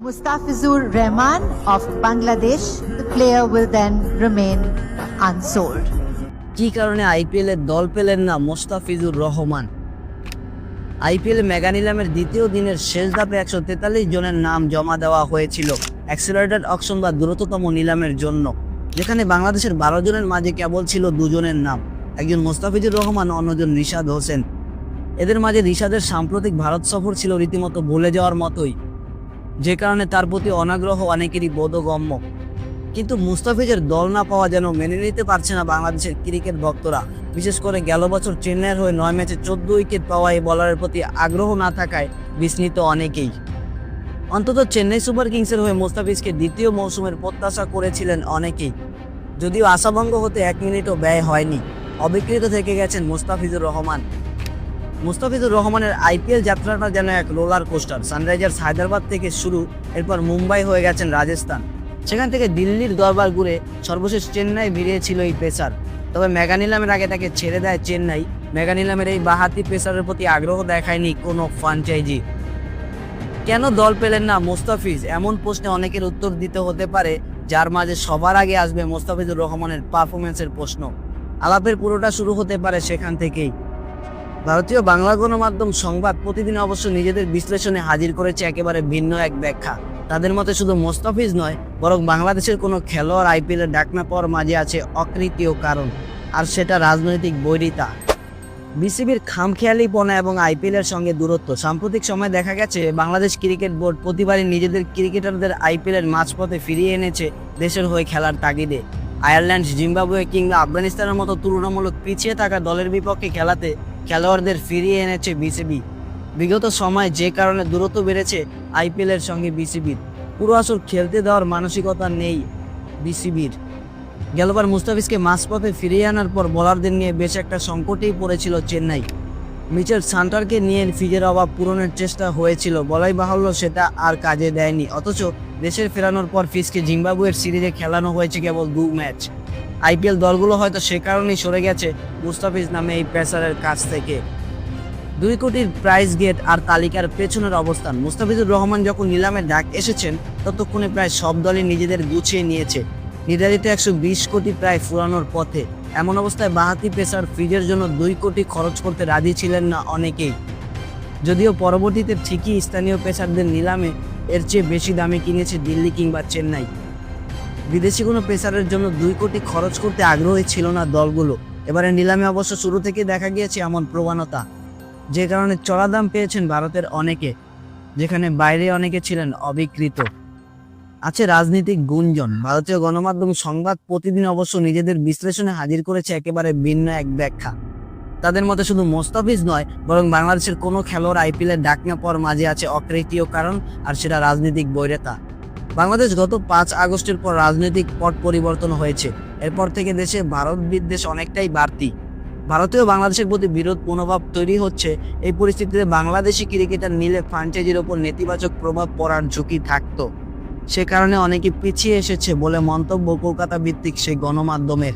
Mustafizur Rahman of Bangladesh, the player will then remain unsold. কি কারণে IPL এর দল পেলেন না মোস্তাফিজুর রহমান? আইপিএল মেগা নিলামের দ্বিতীয় দিনের শেষ ধাপে একশো তেতাল্লিশ জনের নাম জমা দেওয়া হয়েছিল। অ্যাক্সিলারেটেড অকশন বা দ্রুততম নিলামের জন্য। যেখানে বাংলাদেশের বারো জনের মাঝে কেবল ছিল দুজনের নাম। একজন মোস্তাফিজুর রহমান অন্যজন রিশাদ হোসেন। এদের মাঝে রিশাদের সাম্প্রতিক ভারত সফর ছিল রীতিমতো ভুলে যাওয়ার মতোই। যে কারণে তার প্রতি অনাগ্রহ অনেকেরই বোধগম্য। কিন্তু মুস্তাফিজের দল না পাওয়া যেন মেনে নিতে পারছে না বাংলাদেশের ক্রিকেট ভক্তরা। বিশেষ করে গেল বছর চেন্নাইয়ের হয়ে নয় ম্যাচে চোদ্দ উইকেট পাওয়া এই বলারের প্রতি আগ্রহ না থাকায় বিস্মিত অনেকেই। অন্তত চেন্নাই সুপার কিংসের হয়ে মুস্তাফিজকে দ্বিতীয় মৌসুমের প্রত্যাশা করেছিলেন অনেকেই। যদিও আশাভঙ্গ হতে এক মিনিটও ব্যয় হয়নি। অবিকৃত থেকে গেছেন মুস্তাফিজুর রহমান। মুস্তাফিজুর রহমানের আইপিএল যাত্রাটা যেন এক রোলার কোস্টার। সানরাইজার্স হায়দ্রাবাদ থেকে শুরু, এরপর মুম্বাই হয়ে গেছেন রাজস্থান। সেখান থেকে দিল্লির দরবার ঘুরে সর্বশেষ চেন্নাই ভিড়িয়েছিল এই পেসার। তবে মেগানিলামের আগে তাকে ছেড়ে দেয় চেন্নাই। মেগানিলামের এই বাহাতি পেসারের প্রতি আগ্রহ দেখায়নি কোনো ফ্রাঞ্চাইজি। কেন দল পেলেন না মোস্তাফিজ? এমন প্রশ্নে অনেকের উত্তর দিতে হতে পারে, যার মাঝে সবার আগে আসবে মোস্তাফিজুর রহমানের পারফরমেন্সের প্রশ্ন। আলাপের পুরোটা শুরু হতে পারে সেখান থেকেই। ভারতীয় বাংলা গণমাধ্যম সংবাদ প্রতিদিন অবশ্য নিজেদের বিশ্লেষণে হাজির করেছে একেবারে ভিন্ন এক ব্যাখ্যা। তাদের মতে শুধু মোস্তাফিজ নয়, বরং বাংলাদেশের কোনো খেলোয়াড় আইপিএল এর ডাকনা পাওয়ার মাঝে আছে অকৃতীয় কারণ, আর সেটা রাজনৈতিক বৈরিতা। বিসিবির খামখেয়ালিপনা এবং আইপিএল এর সঙ্গে দূরত্ব। সাম্প্রতিক সময় দেখা গেছে, বাংলাদেশ ক্রিকেট বোর্ড প্রতিবারই নিজেদের ক্রিকেটারদের আইপিএল এর মাঝপথে ফিরিয়ে এনেছে দেশের হয়ে খেলার তাগিদে। আয়ারল্যান্ড, জিম্বাবুয়ে কিংবা আফগানিস্তানের মতো তুলনামূলক পিছিয়ে থাকা দলের বিপক্ষে খেলাতে খেলোয়াড়দের ফিরিয়ে এনেছে বিসিবি। বিগত সময় যে কারণে দূরত্ব বেড়েছে আইপিএল এর সঙ্গে বিসিবির। পুরো আসর খেলতে দেওয়ার মানসিকতা নেই বিসিবির। গেলবার মুস্তাফিজকে মাঝপথে ফিরিয়ে আনার পর বোলারদের নিয়ে বেশ একটা সংকটেই পড়েছিল চেন্নাই। মিচেল সান্টারকে নিয়ে ফিজের অভাব পূরণের চেষ্টা হয়েছিল, বলাই বাহুল্য সেটা আর কাজে দেয়নি। অথচ দেশের ফেরানোর পর ফিজকে জিম্বাবুয়ের সিরিজে খেলানো হয়েছে কেবল দু ম্যাচ। আইপিএল দলগুলো হয়তো সে কারণেই সরে গেছে মুস্তাফিজ নামে এই পেসারের কাছ থেকে। দুই কোটির প্রাইস গেট আর তালিকার পেছনের অবস্থান। মুস্তাফিজুর রহমান যখন নিলামের ডাক এসেছেন, ততক্ষণে প্রায় সব দলই নিজেদের গুছিয়ে নিয়েছে। নির্ধারিত একশো বিশ কোটি প্রায় ফুরানোর পথে। এমন অবস্থায় বাহাতি পেসার ফ্রিজের জন্য দুই কোটি খরচ করতে রাজি ছিলেন না অনেকেই। যদিও পরবর্তীতে ঠিকই স্থানীয় পেসারদের নিলামে এর চেয়ে বেশি দামে কিনেছে দিল্লি কিংবা চেন্নাই। বিদেশি কোনো পেসারের জন্য দুই কোটি খরচ করতে আগ্রহী ছিল না দলগুলো। এবারে নিলামে অবশ্য শুরু থেকে দেখা গিয়েছে এমন প্রবণতা, যে কারণে চড়া দাম পেয়েছেন ভারতের অনেকে, যেখানে বাইরে অনেকে ছিলেন অবিকৃত। আছে রাজনৈতিক গুঞ্জন, ভারতীয় গণমাধ্যম সংবাদ প্রতিদিন অবশ্য নিজেদের বিশ্লেষণে হাজির করেছে একেবারে ভিন্ন এক ব্যাখ্যা। তাদের মতে শুধু মোস্তাফিজ নয়, বরং বাংলাদেশের কোনো খেলোয়াড় আইপিএল এর ডাকনা পর মাঝে আছে অকৃতীয় কারণ, আর সেটা রাজনৈতিক বৈরতা। বাংলাদেশ গত পাঁচ আগস্টের পর রাজনৈতিক পট পরিবর্তন হয়েছে। এরপর থেকে দেশে ভারত বিদ্বেষ অনেকটাই বাড়তি। ভারতীয় বাংলাদেশের প্রতি বিরোধ মনোভাব তৈরি হচ্ছে। এই পরিস্থিতিতে বাংলাদেশি ক্রিকেটার নিলে ফ্রাঞ্চাইজির ওপর নেতিবাচক প্রভাব পড়ার ঝুঁকি থাকতো। সে কারণে অনেকে পিছিয়ে এসেছে বলে মন্তব্য কলকাতা ভিত্তিক সেই গণমাধ্যমের।